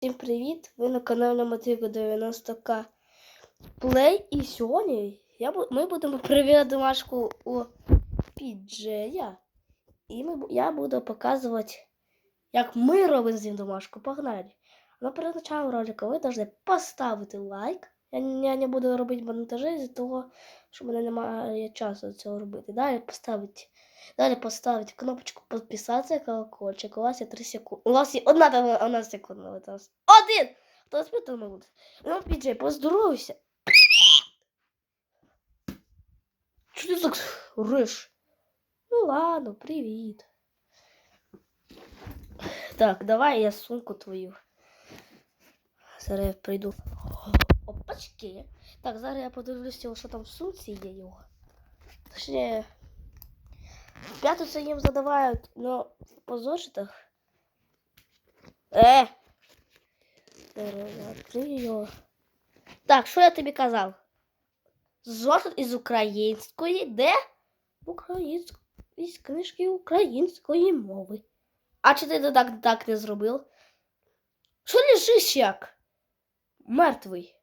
Всім привіт! Ви на каналі Мотиго 90К Плей. І сьогодні я, ми будемо перевіряти домашку у Піджея. І ми, я буду показувати, як ми робимо з ним домашку. Погнали! Но перед началом ролика ви повинні поставити лайк. Я, я не буду робити монтажі з того, що в мене немає часу цього робити. Далі поставити, далі поставити кнопочку підписатися, колокольчик. У вас є 3 секунди. У вас є одна, одна секунда. Один! Хто спитав? Ну, піджей, поздоровайся. Що ти так риш? Ну ладно, привіт. Так, давай я сумку твою. Зараз я прийду. Опачки. Так, зараз я подивлюся, що там в сумці є. Точніше, в п'ятницю їм задавають, но по зошитах. Е! Я його. Так, що я тобі казав? Зошит із української, де? Української, із книжки української мови. А чи ти так, так не зробив? Що лежиш як? Мертвий.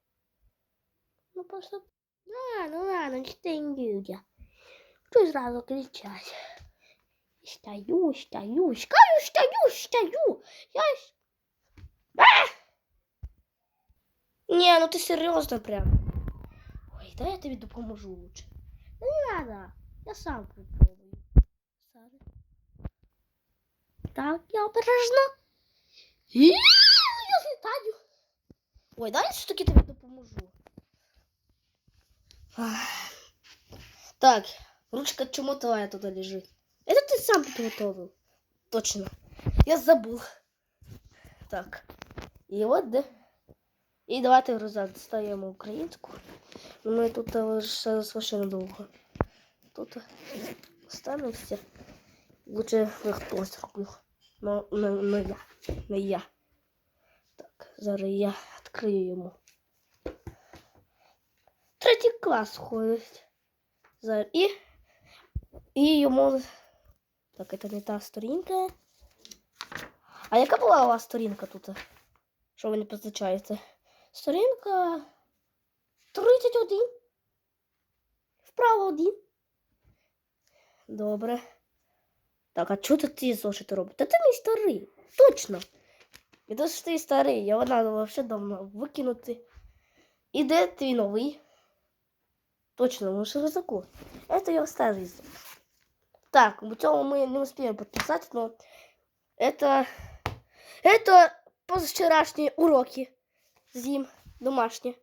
Ну просто. А, ну ладно, читай люди. Що зразу кричать? Стою, стою, стою, стою, стою. Я... с- А! Не, ну ты серьезно прям. Ой, дай я тебе допоможу лучше. Да не надо, я сам попробую. Зараз. Так, я обережно. І я злітаю. Ой, дай я все-таки тобі допоможу. Ах. Так, ручка чему твоя туда лежит? Это ты сам подготовил. Точно. Я забыл. Так. І от де. І давайте розгляд ставимо українську. Ну, Ми тут лише недовго. Тут ставимо все. Лучше ви хто зробив. Ну, не, не я. Не я. Так, зараз я відкрию йому. Третій клас ходить. Зараз і. І йому. Так, це не та сторінка. А яка була у вас сторінка тут? Що ви не позначаєте? Сторінка 31. Вправо один. Добре. Так, а чого ти ці зошити робиш? Та ти мій старий. Точно. І то ж ти старий, я вона взагалі давно викинути. І де твій новий? Точно, мы же рюкзаку. Это его старый язык. Так, в целом мы не успеем подписать, но это... Это позавчерашние уроки. Зим, домашние.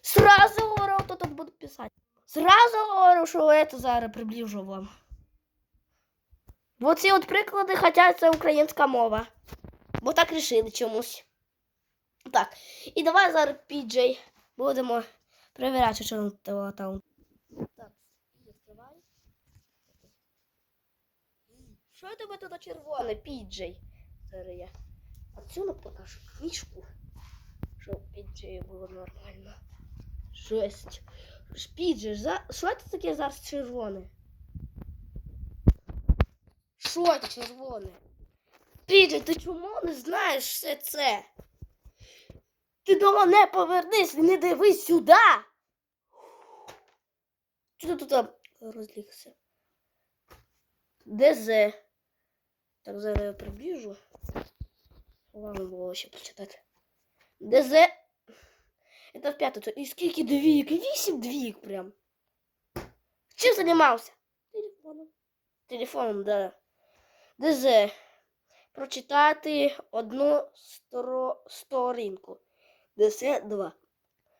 Сразу говорю, кто тут буду писать. Сразу говорю, що это зараз приближу вам. Вот ці от приклади, хоча це українська мова. Бо так рішили чомусь. Так, і давай зараз піджей будемо перевіряти, що там Що у тебе тут червоне, піджей? Зараз я отсюда покажу книжку, щоб піджею було нормально. Жесть. Піджей, за... що це таке зараз червоне? Що це червоне? Піджей, ти чому не знаєш все це? Ти до мене повернись, не дивись сюди. Що ти тут розлігся? ДЗ. Так, зараз я приближу. Ладно, було ще почитати. ДЗ. Это в п'ятницю. І скільки двійок? Вісім двійок прям. Чим займався? Телефоном. Телефоном, да. ДЗ. Прочитати одну сторо... сторінку. ДС-2.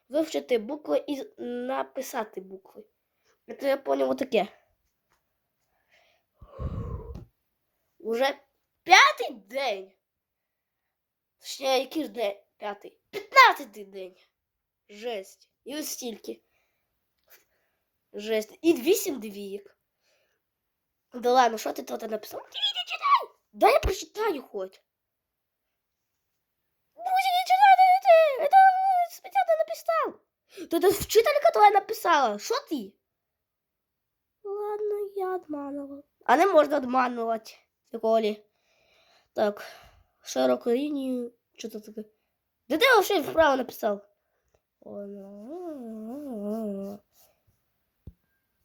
Вивчити букви і написати букви. Это я понял вот таке. Уже п'ятий день. Точніше, який ж день? П'ятий. П'ятнадцятий день. Жесть. І ось стільки. Жесть. І вісім двійок. Да ладно, що ти тут написав? Ти не читай! Да я прочитаю хоть. Друзі, не читайте! Это спеціально написав. То это вчителька твоя написала. Що ти? Ладно, я обманывал. А не можна обманувати в. Так, широку лінію Що це таке? Де ти вообще вправо написав? О, ну.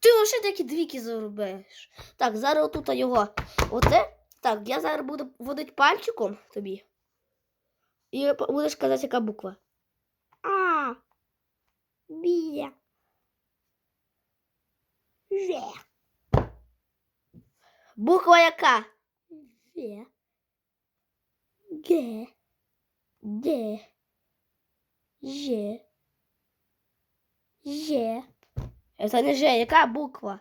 Ти вообще такі двійки заробиш. Так, зараз отут його. Оце. Так, я зараз буду водити пальчиком тобі. І будеш казати, яка буква. А. Бія. Ж. Буква яка? Ж. Г. Д. Ж. Ж. Это не Ж, яка буква?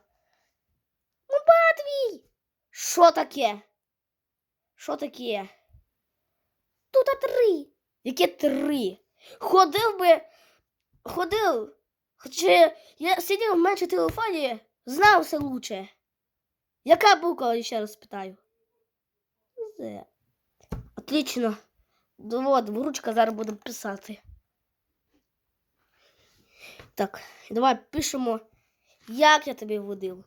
Ну, Матвій! Що таке? Що таке? Тут три. Яке три? Ходив би. Ходив. Хоча я сидів в менше телефоні, знав все лучше. Яка буква, я ще раз питаю? З. Отлично. Ну, от, ручка зараз буде писати. Так, давай пишемо, як я тобі водив.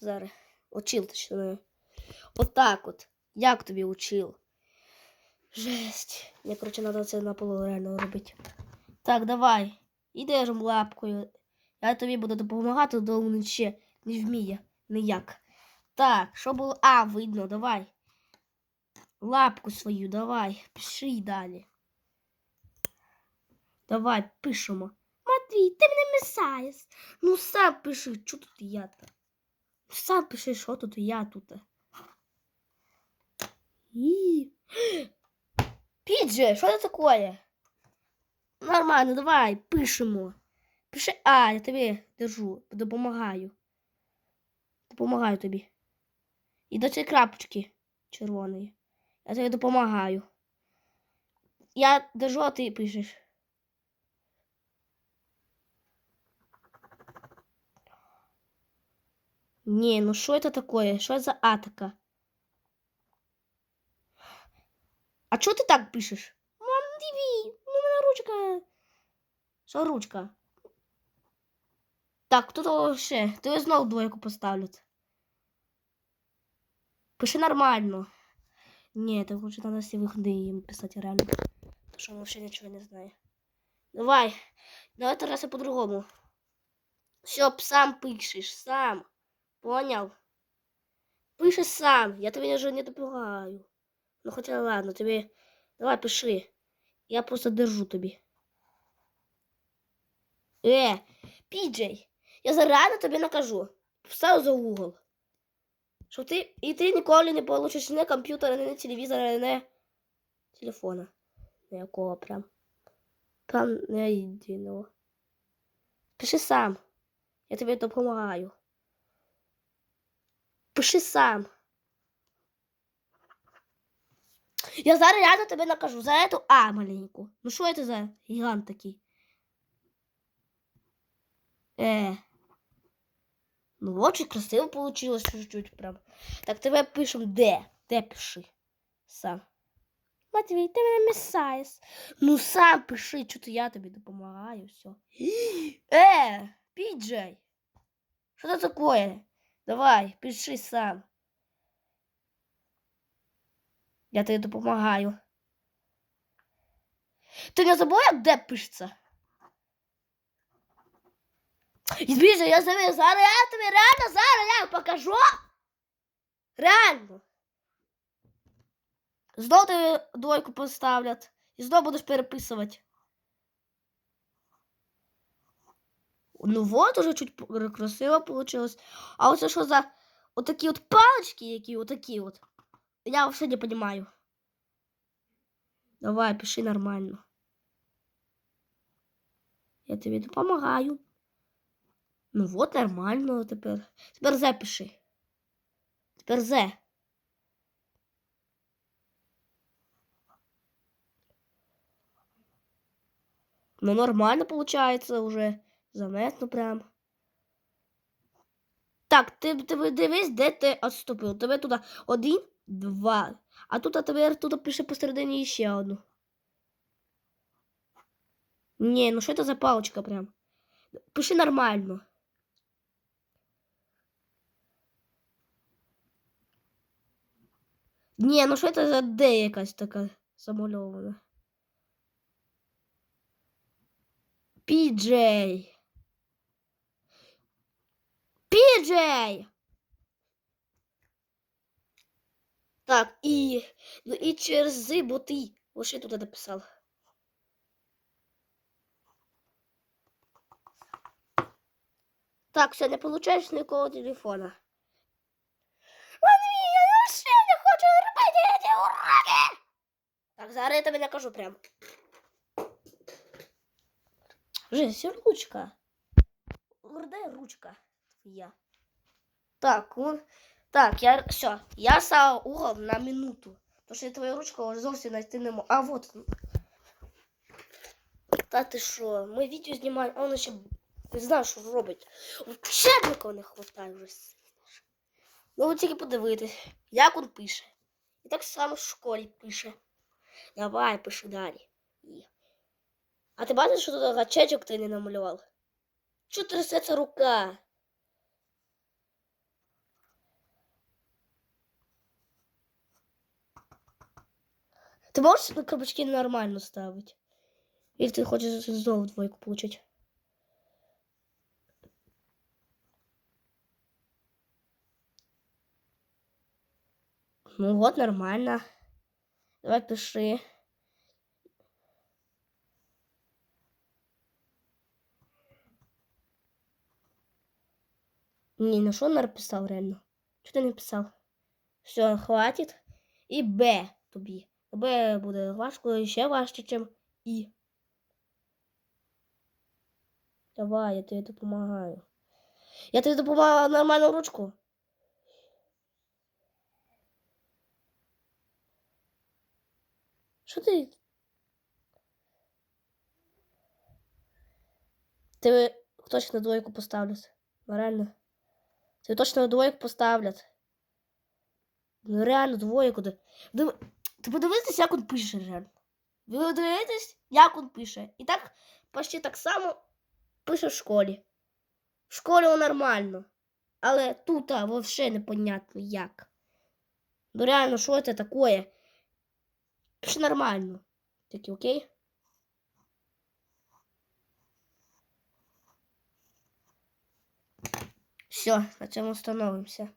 Зараз. Учив точно. Отак от. Як тобі учив. Жесть. Мені, коротше, треба це на полу реально робити. Так, давай. Ідеш лапкою. Я тобі буду допомагати, довго ще не вміє ніяк. Так, що було? А, видно, давай. Лапку свою, давай. Пиши далі. Давай, пишемо. Матвій, ти мене мисаєш. Ну сам пиши, що тут я то Сам пиши, що тут я тут. І... Підже, що це таке? Нормально, давай, пишемо. Пиши А, я тобі держу, допомагаю. Допомагаю тобі. І до цієї крапочки червоної. Я тобі допомагаю. Я держу, а ти пишеш. Не, ну что это такое? Что за А така? А чого ти так пишеш? Мам, диві, ну мене ручка. Що ручка? Так, тут ще. Ти знов двойку поставлять. Пиши нормально. Ні, так лучше надо всі виходи їм писати реально. Тому що він взагалі нічого не знає. Давай. Давай Тараса по-другому. Все, сам пишеш, сам. Понял? Пиши сам, я тобі вже не допомагаю. Ну хоча ладно, тобі. Давай пиши. Я просто держу тобі. Е, Піджей, я зарані тобі накажу. Встав за угол. Що ти і ти ніколи не получиш ні комп'ютера, ні телевізора, ні телефона. Ніякого прям. Прям не єдиного. Пиши сам. Я тобі допомагаю. Пиши сам. Я зараз реально тебе накажу за эту А маленьку. Ну що це за гігант такий? Е. Ну очень красиво получилось чуть-чуть прям. Так тебе пишем Д. Д пиши. Сам. Матвій, ти мене місаєш. Ну сам пиши, чого я тобі допомагаю, все. Е, Піджей. Що це таке? Давай, пиши сам. Я тобі допомагаю. Ти не забув, як де пишеться? Збіже, я тобі зараз, я тобі реально зараз я покажу. Реально. Знов тобі двойку поставлять. І знов будеш переписувати. Ну вот, уже чуть красиво получилось. А оце що за отакі от палочки, які отакі от. Я вообще не понимаю. Давай, пиши нормально. Я тобі допомагаю. Ну вот, нормально тепер. Тепер Зе пиши. Тепер Зе. Ну, нормально получается уже. Заметно прям. Так, ти, ти дивись, де ти відступив. Тебе туди один, два. А тут тепер тут пише посередині ще одну. Ні, ну що це за палочка прям? Пиши нормально. Не, ну що это за Д якась така замальована? Піджей. Піджей! Так, и Ну и через З, бо ти ось я туди написал. Так, все, не получаешь нікого телефона. Я тобі накажу прям. Жесть, ручка. Де ручка твоя? Так, он... Так, я все. Я став угол на минуту. Тому що я твою ручку зовсім знайти не можу. А вот. Та ти що? Ми відео знімаємо, а ще не знає, що робить. Учебника не хватає вже. Ну, тільки подивитись, як він пише. І так само в школі пише. Давай, пиши далі. А ти бачиш, що тут гачечок ти не намалював? Чого трясеться рука? Ти можеш крапочки нормально ставити? Или ти хочеш знову двойку получить? Ну вот, нормально. Давай пиши. Не, ну что он написал реально? Что ты написал? Все, хватит. І Б тобі. Б буде важко і ще важче, ніж І. Давай, я тобі допомагаю. Я тобі допомагаю нормальну ручку. Що ти? Тебе точно двойку поставлять. Ну, реально. Тебе точно двойку поставлять. Ну реально двойку. Див- ти подивитесь, як він пише реально. Ви подивитесь, як він пише. І так почти так само пише в школі. В школі нормально. Але тут а, вообще непонятно як. Ну реально, що це таке? Пише нормально. Такі, окей? Все, на цьому встановимося.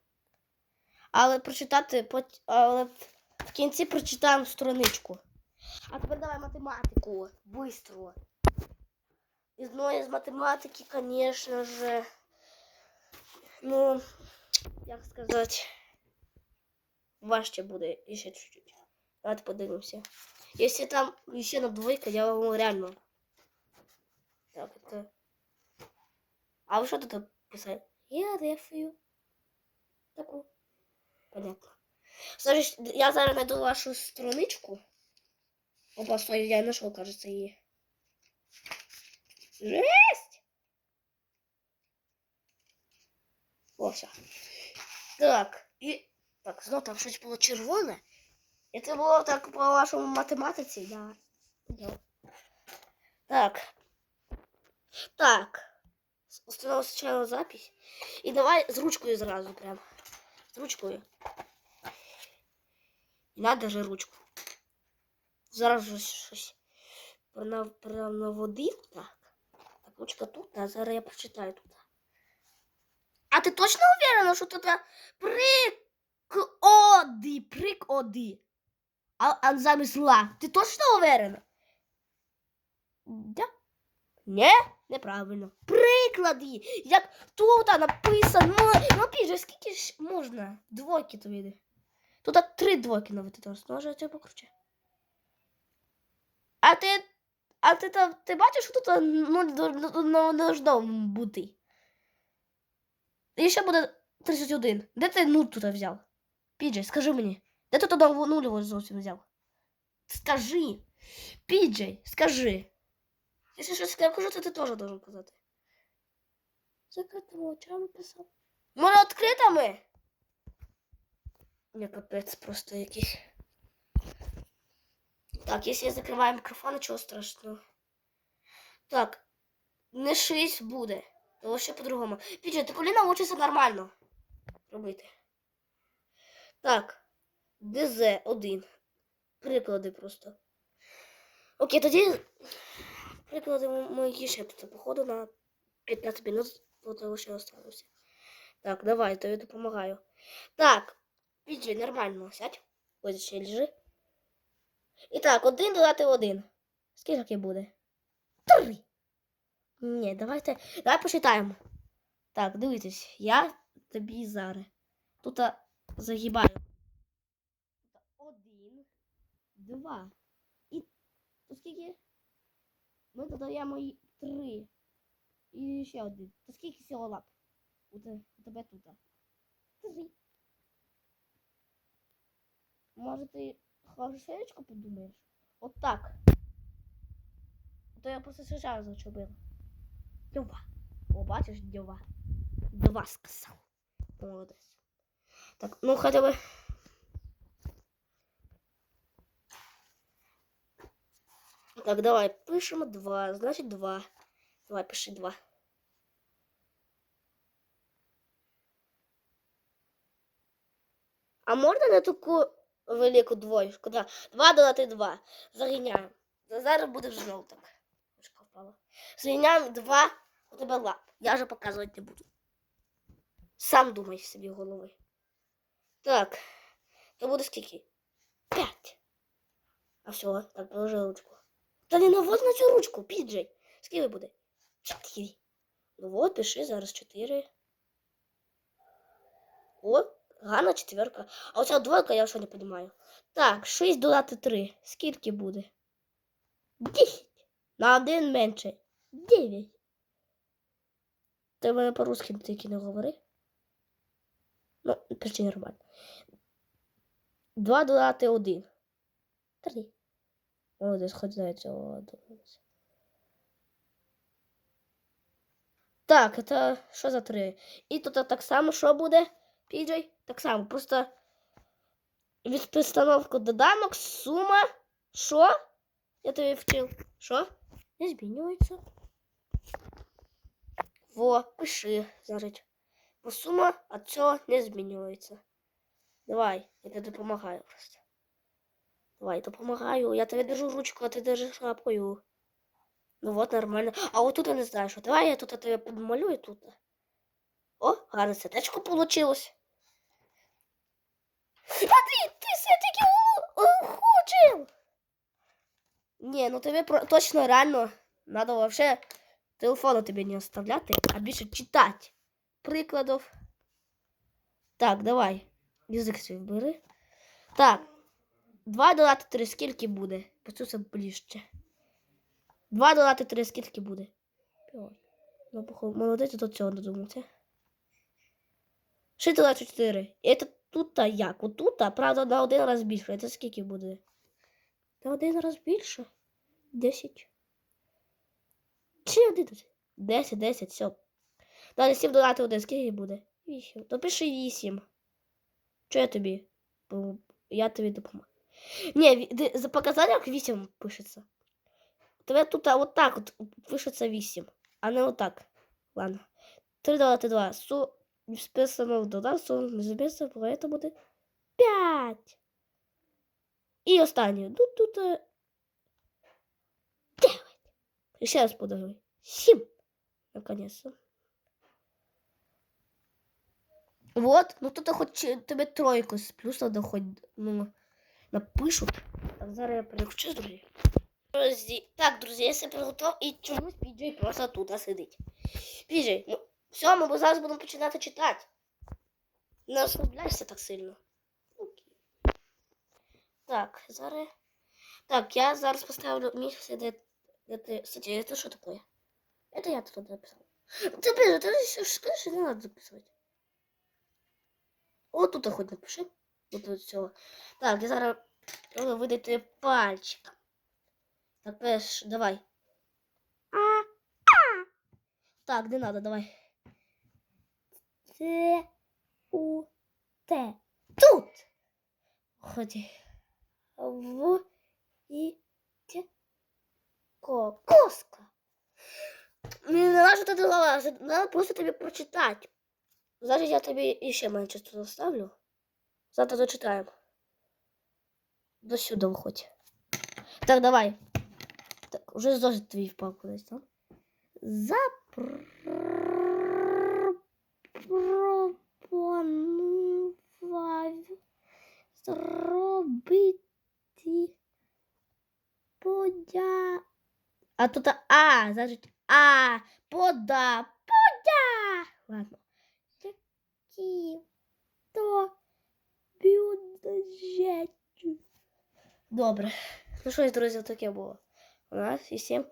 Але прочитати, але в кінці прочитаємо страничку. А тепер давай математику. Быстро. Ну, із математики, конечно же. Ну, як сказати, важче буде ще чуть-чуть. Давайте подивимося. Якщо там ще на двойка, я вам реально. Так, это. А ви що тут писали? Я рефую. Таку. Понятно. Зараз, я зараз найду вашу страничку. Опа, стой, я нашел, кажется, її. Жесть! О, все. Так, і... Так, знов там щось було червоне. Це було так по вашому математиці, да. Так. Так. Установил сначала запись. І давай з ручкою зразу прям. З ручкою. Надо же ручку. Зараз же щось наводив. Так. Так, ручка тут, а зараз я прочитаю тут. А ти точно уверена, що тут прикоди, прикоди? А, а замість ла. Ти точно уверена? Да? Не, неправильно. Приклади. Як тут написано. Ну, піже, скільки ж можна? Двойки тобі. Тут три двойки навити зараз. Може, це покруче. А ти. А ти там. Ти бачиш, що тут ну, не должно бути? І ще буде 31. Де ти нуль тут взяв? Піджей, скажи мені. Де ти туди нуль зовсім взяв? Скажи. Піджей, скажи. Щось я кажу, то ти теж должен казати. Закритими очами писав. Може відкритими? Не капець просто якийсь. Так, если я закрываю микрофон, ничего страшного. Так, не 6 буде. То ще по-другому. Піджей, ти коли навчишся нормально робити. Так, ДЗ 1. Приклади просто. Окей, тоді Приклади мої шепти, походу на 15 минут вот лише осталося. Так, давай, то я допомагаю. Так, піджи, нормально, сядь. Ось ще лежи. І так, один додати один. Скільки буде? Три. Ні, давайте. Давай посчитаємо. Так, дивитесь, я тобі зараз. Тут загибаю. 2. І скільки? Ми додаємо і три. І ще один. То скільки всього лап? У тебе тут. Три. Може ти хорошечко подумаєш? От так. То я просто сейчас зачубила. Дьова. О, бачиш, дьова. Два сказав. Молодець. Так, ну хотя бы... Так, давай, пишемо два. Значить два. Давай, пиши два. А можна не таку велику двоєчку? Да. Два додати два. Загиняємо. Зараз буде жовток. Ручка впала. Загиняємо два у тебе лап. Я вже показувати не буду. Сам думай собі голови. Так. То буде скільки? П'ять. А все, так, положи ручку. Та не наводь на цю ручку, піджей. Скільки буде? Чотири. Ну от, пиши зараз чотири. О, гарна четверка. А оця двойка я вже не розумію. Так, 6 додати 3. Скільки буде? 10. На один менше. 9. Ти мене по-русски тільки не говори. Ну, почти нормально. 2 додати 1. 3. Молодець, хоч знає цього. додалося. Так, це що за 3? І тут так само, що буде? Піджей? Так само, просто від пристановку доданок сума. Що? Я тобі вчив. Що? Не змінюється. Во, пиши, зараз. Бо сума от цього не змінюється. Давай, я тобі допомагаю просто. Давай, допомагаю. Я тобі держу ручку, а ти держиш лапою. Ну вот, нормально. А вот тут я не знаю, що. Давай я тут тебе подмалюю тут. О, гарне сердечко получилось. А ти, ти все-таки ухудшив. Ні, ну тобі про- точно реально надо вообще телефону тобі не оставляти, а більше читати. Прикладів. Так, давай. Язик свій бери. Так. Два додати три, скільки буде? Почуся ближче. Два додати три, скільки буде? Ну, походу, молодець до цього додумався. Шість додати чотири. І це тут як? Отут, правда, на один раз більше. Це скільки буде? На один раз більше? Десять. Чи одинадцять? Десять, десять, все. Далі сім додати один, скільки буде? Вісім. То пиши вісім. Що я тобі? Я тобі допомагаю. Ні, ві- ди- за показанням 8 пишеться. У тебе тут а, от так от пишеться 8, а не отак. Ладно. 3 додати 2. Су списано додав, су не записано, поэтому буде 5. І останнє. Тут тут 9. І ще раз подаруй. 7. Наконец-то. Вот, ну тут хоч е, тебе тройку з плюса доходь, ну, напишуть. Так, зараз я переключу, друзі. Друзі, так, друзі, я все приготував і чомусь Піджей просто тут сидить. Піджей, ну, все, ми зараз будемо починати читати. Не розслабляйся так сильно. Окей. Так, зараз. Так, я зараз поставлю місце, де, де ти. Кстати, это что такое? Это я тут написал. Ты, блин, ты же скажешь, что не надо записывать. От тут хоч напиши. От цього. Так, я зараз треба видати пальчиком. Так, пеш, давай. Так, не надо, давай. Т, У, Т. Тут. Ході. В, І, Т. Ко. Коска. Не надо тут голова, надо просто тобі прочитати. Зараз я тобі іще менше тут оставлю. Завтра дочитаємо. До сюди виходь. Так, давай. Так, Уже зошит твій впав кудись, так? Запропонував зробити подя. А тут А, значить А, пода, подя. Ладно. Які то. Добре. Ну що ж, друзі, таке було. У нас і всім.